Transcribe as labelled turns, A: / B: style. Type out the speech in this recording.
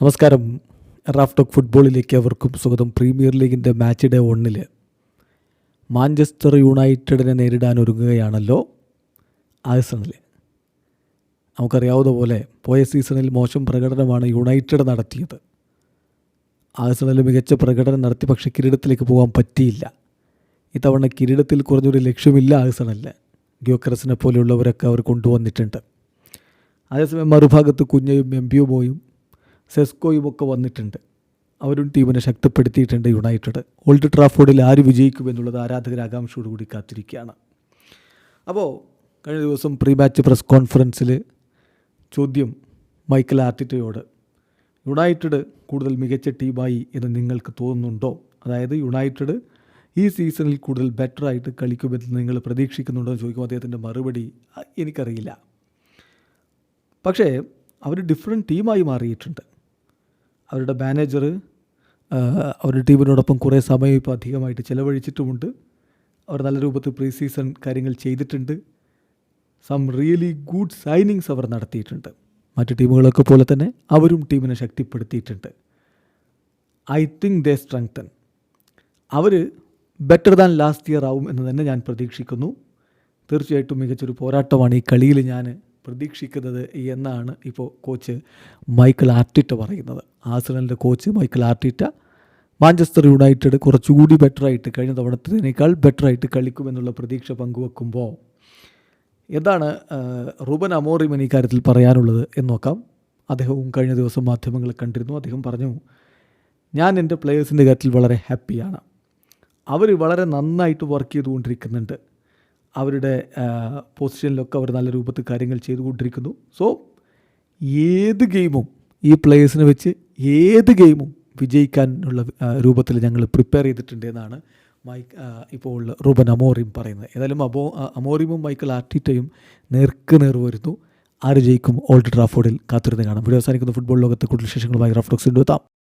A: നമസ്കാരം. Raf talk ഫുട്ബോളിലേക്ക് അവർക്കും സ്വാഗതം. പ്രീമിയർ ലീഗിന്റെ മാച്ച് ഡേ ഒന്നിൽ മാഞ്ചസ്റ്റർ യുണൈറ്റഡിനെ നേരിടാൻ ഒരുങ്ങുകയാണല്ലോ ആഴ്സണൽ നമുക്കറിയാവുന്ന പോലെ പോയ സീസണിൽ മോശം പ്രകടനമാണ് യുണൈറ്റഡ് നടത്തിയത്. ആഴ്സണൽ മികച്ച പ്രകടനം നടത്തി പക്ഷേ കിരീടത്തിലേക്ക് പോകാൻ പറ്റിയില്ല. ഇത്തവണ കിരീടത്തിൽ കുറഞ്ഞൊരു ലക്ഷ്യമില്ല ആഴ്സണലിന് ഗ്യോക്കറസിനെ പോലെയുള്ളവരൊക്കെ അവർ കൊണ്ടുവന്നിട്ടുണ്ട്. അതേസമയം മറുഭാഗത്ത് കുഞ്ഞയും എംപിയുമോയും സെസ്കോയും ഒക്കെ വന്നിട്ടുണ്ട്. അവരും ടീമിനെ ശക്തിപ്പെടുത്തിയിട്ടുണ്ട് യുണൈറ്റഡ്. ഓൾഡ് ട്രാഫോർഡിൽ ആര് വിജയിക്കുമെന്നുള്ളത് ആരാധകർ ആകാംക്ഷയോടുകൂടി കാത്തിരിക്കുകയാണ്. അപ്പോൾ കഴിഞ്ഞ ദിവസം പ്രീ മാച്ച് പ്രസ് കോൺഫറൻസിൽ ചോദ്യം മൈക്കൽ ആർട്ടിറ്റയോട് യുണൈറ്റഡ് കൂടുതൽ മികച്ച ടീമായി എന്ന് നിങ്ങൾക്ക് തോന്നുന്നുണ്ടോ? അതായത് യുണൈറ്റഡ് ഈ സീസണിൽ കൂടുതൽ ബെറ്ററായിട്ട് കളിക്കുമെന്ന് നിങ്ങൾ പ്രതീക്ഷിക്കുന്നുണ്ടോ? എന്ന് ചോദിക്കുമ്പോൾ അദ്ദേഹത്തിന്റെ മറുപടി എനിക്കറിയില്ല. പക്ഷേ അവർ ഡിഫറെന്റ് ടീമായി മാറിയിട്ടുണ്ട്. അവരുടെ മാനേജർ അവരുടെ ടീമിനോടൊപ്പം കുറേ സമയം ഇപ്പോൾ അധികമായിട്ട് ചിലവഴിച്ചിട്ടുമുണ്ട്. അവർ നല്ല രൂപത്തിൽ പ്രീ സീസൺ കാര്യങ്ങൾ ചെയ്തിട്ടുണ്ട്. സം റിയലി ഗുഡ് സൈനിങ്സ് അവർ നടത്തിയിട്ടുണ്ട്. മറ്റു ടീമുകളൊക്കെ പോലെ തന്നെ അവരും ടീമിനെ ശക്തിപ്പെടുത്തിയിട്ടുണ്ട്. ഐ തിങ്ക് ദേ സ്ട്രെങ്തൻ അവർ ബെറ്റർ ദാൻ ലാസ്റ്റ് ഇയർ ആവും എന്ന് തന്നെ ഞാൻ പ്രതീക്ഷിക്കുന്നു. തീർച്ചയായിട്ടും മികച്ചൊരു പോരാട്ടമാണ് ഈ കളിയിൽ ഞാൻ പ്രതീക്ഷിക്കുന്നത് എന്നാണ് ഇപ്പോൾ കോച്ച് മൈക്കിൾ ആർട്ടിറ്റ പറയുന്നത്. ആഴ്സണലിന്റെ coach Michael Arteta Manchester United കുറച്ചുകൂടി ബെറ്ററായിട്ട് കഴിഞ്ഞ തവണത്തേനേക്കാൾ ബെറ്ററായിട്ട് കളിക്കുമെന്നുള്ള പ്രതീക്ഷ പങ്കുവെക്കുമ്പോൾ എന്താണ് റൂബൻ അമോറിമൻ ഈ കാര്യത്തിൽ പറയാനുള്ളത് എന്ന് നോക്കാം. അദ്ദേഹവും കഴിഞ്ഞ ദിവസം മാധ്യമങ്ങൾ കണ്ടിരുന്നു. അദ്ദേഹം പറഞ്ഞു ഞാൻ എന്റെ പ്ലേയേഴ്സിന്റെ കാര്യത്തിൽ വളരെ ഹാപ്പിയാണ് അവർ വളരെ നന്നായിട്ട് വർക്ക് ചെയ്തുകൊണ്ടിരിക്കുന്നുണ്ട്. അവരുടെ പൊസിഷനിലൊക്കെ അവർ നല്ല രൂപത്തിൽ കാര്യങ്ങൾ ചെയ്തുകൊണ്ടിരിക്കുന്നു. സോ ഏത് ഗെയിമും ഈ പ്ലേയേഴ്സിനെ വെച്ച് ഏത് ഗെയിമും വിജയിക്കാനുള്ള രൂപത്തിൽ ഞങ്ങൾ പ്രിപ്പയർ ചെയ്തിട്ടുണ്ട് എന്നാണ് മൈക്ക് ഇപ്പോൾ റൂബൻ അമോറിം പറയുന്നത്. ഏതായാലും അബോ അമോറിമും മൈക്കിൾ ആർട്ടിറ്റയും നേർക്ക് നേർ വരുന്നു. ആര് ജയിക്കും? ഓൾഡ് ട്രാഫോർഡിൽ കാത്തിരുന്ന് കാണാം. വീഡിയോ അവസാനിക്കുന്ന. ഫുട്ബോൾ ലോകത്തെ കൂടുതൽ വിശേഷങ്ങളുമായി റഫ്ലോക്സിന്റെ എത്താം.